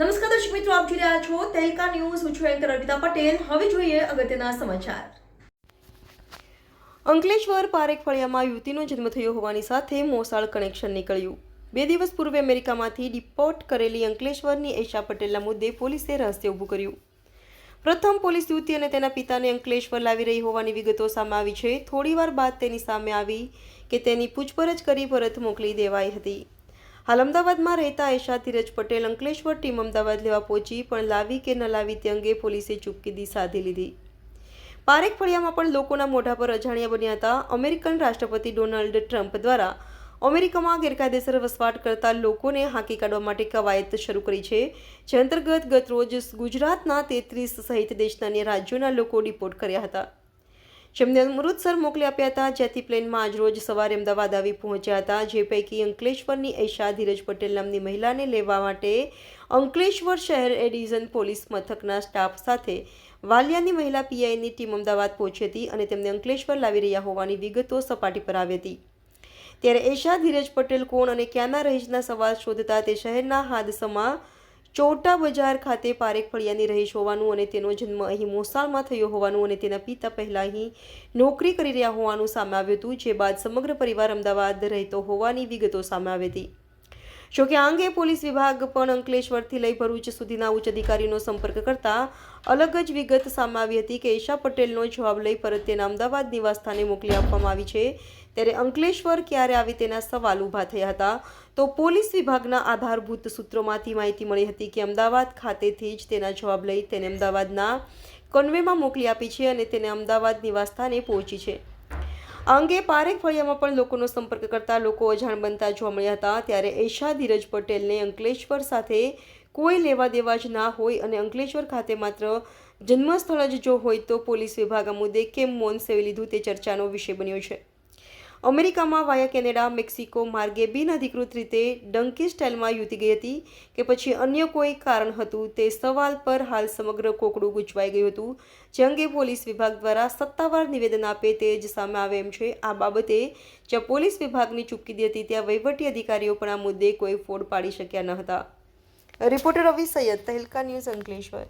નમસ્કાર દર્શક મિત્રો, આપ જોઈ રહ્યા છો તેલકા ન્યૂઝ. હું છું એન્કર અર્પિતા પટેલ. હવે જોઈએ અગત્યના સમાચાર. અંકલેશ્વર પારેખ ફળિયામાં યુવતીનો જન્મ થયો હોવાની સાથે મોસાળ કનેક્શન નીકળ્યું. બે દિવસ પૂર્વે અમેરિકામાંથી ડિપોર્ટ કરેલી અંકલેશ્વરની એશા પટેલના મુદ્દે પોલીસે રહસ્ય ઊભું કર્યું. પ્રથમ પોલીસ યુવતી અને તેના પિતાને અંકલેશ્વર લાવી રહી હોવાની વિગતો સામે આવી છે. થોડીવાર બાદ તેની સામે આવી કે તેની પૂછપરછ કરી પરત મોકલી દેવાઈ હતી. હાલ અમદાવાદમાં રહેતા એશા ધીરજ પટેલ, અંકલેશ્વર ટીમ અમદાવાદ લેવા પહોંચી, પણ લાવી કે ન લાવી તે અંગે પોલીસે ચૂપકીદી સાધી લીધી. પારેખ ફળિયામાં પણ લોકોના મોઢા પર અજાણ્યા બન્યા હતા. અમેરિકન રાષ્ટ્રપતિ ડોનાલ્ડ ટ્રમ્પ દ્વારા અમેરિકામાં ગેરકાયદેસર વસવાટ કરતા લોકોને હાંકી કાઢવા માટે કવાયત શરૂ કરી છે, જે અંતર્ગત ગત રોજ ગુજરાતના તેત્રીસ સહિત દેશના અન્ય રાજ્યોના લોકો ડિપોર્ટ કર્યા હતા. જેમને અમૃતસર મોકલી આપ્યા હતા, જેથી પ્લેનમાં આજરોજ સવારે અમદાવાદ આવી પહોંચ્યા હતા, જે પૈકી અંકલેશ્વરની ઐશા ધીરજ પટેલ નામની મહિલાને લેવા માટે અંકલેશ્વર શહેર એડિઝન પોલીસ મથકના સ્ટાફ સાથે વાલિયાની મહિલા પીઆઈની ટીમ અમદાવાદ પહોંચી હતી અને તેમને અંકલેશ્વર લાવી રહ્યા હોવાની વિગતો સપાટી પર આવી હતી. ત્યારે એશા ધીરજ પટેલ કોણ અને ક્યાંના રહીશના સવાલ શોધતા તે શહેરના હાદસમાં ચોટા બજાર ખાતે પારેખ ફળિયાની રહીશ હોવાનું અને તેનો જન્મ અહીં મોસાળમાં થયો હોવાનું અને તેના પિતા પહેલા અહીં નોકરી કરી રહ્યા હોવાનું સામે આવ્યું હતું, જે બાદ સમગ્ર પરિવાર અમદાવાદ રહેતો હોવાની વિગતો સામે આવી હતી. જોકે આ અંગે પોલીસ વિભાગ પણ અંકલેશ્વરથી લઈ ભરૂચ સુધીના ઉચ્ચ અધિકારીનો સંપર્ક કરતા અલગ જ વિગત સામે આવી હતી કે ઈશા પટેલનો જવાબ લઈ પરત તેના અમદાવાદ નિવાસસ્થાને મોકલી આપવામાં આવી છે. ત્યારે અંકલેશ્વર ક્યારે આવી તેના સવાલ ઊભા થયા હતા. તો પોલીસ વિભાગના આધારભૂત સૂત્રોમાંથી માહિતી મળી હતી કે અમદાવાદ ખાતેથી જ તેના જવાબ લઈ તેને અમદાવાદના કન્વેમાં મોકલી આપી છે અને તેને અમદાવાદ નિવાસસ્થાને પહોંચી છે. અંગે પારેખ ફળિયામાં પણ લોકોનો સંપર્ક કરતા લોકો અજાણ બનતા જોવા મળ્યા હતા. ત્યારે એશા ધીરજ પટેલને અંકલેશ્વર સાથે કોઈ લેવા દેવા જ ના હોય અને અંકલેશ્વર ખાતે માત્ર જન્મસ્થળ જ જો હોય તો પોલીસ વિભાગ મુદ્દે કેમ મૌન સેવી લીધું તે ચર્ચાનો વિષય બન્યો છે. અમેરિકામાં વાયા કેનેડા, મેક્સિકો માર્ગે બિનઅધિકૃત રીતે ડંકી સ્ટાઇલમાં યુતી ગઈ હતી કે પછી અન્ય કોઈ કારણ હતું તે સવાલ પર હાલ સમગ્ર કોકડું ગૂંચવાઈ ગયું હતું. જે અંગે પોલીસ વિભાગ દ્વારા સત્તાવાર નિવેદન આપે તે જ સામે આવે એમ છે. આ બાબતે જ્યાં પોલીસ વિભાગની ચૂપકીદી હતી, ત્યાં વહીવટી અધિકારીઓ પણ આ મુદ્દે કોઈ ફોડ પાડી શક્યા ન હતા. Reporter Ravi Saiyed, Tehelka news Ankleshwar.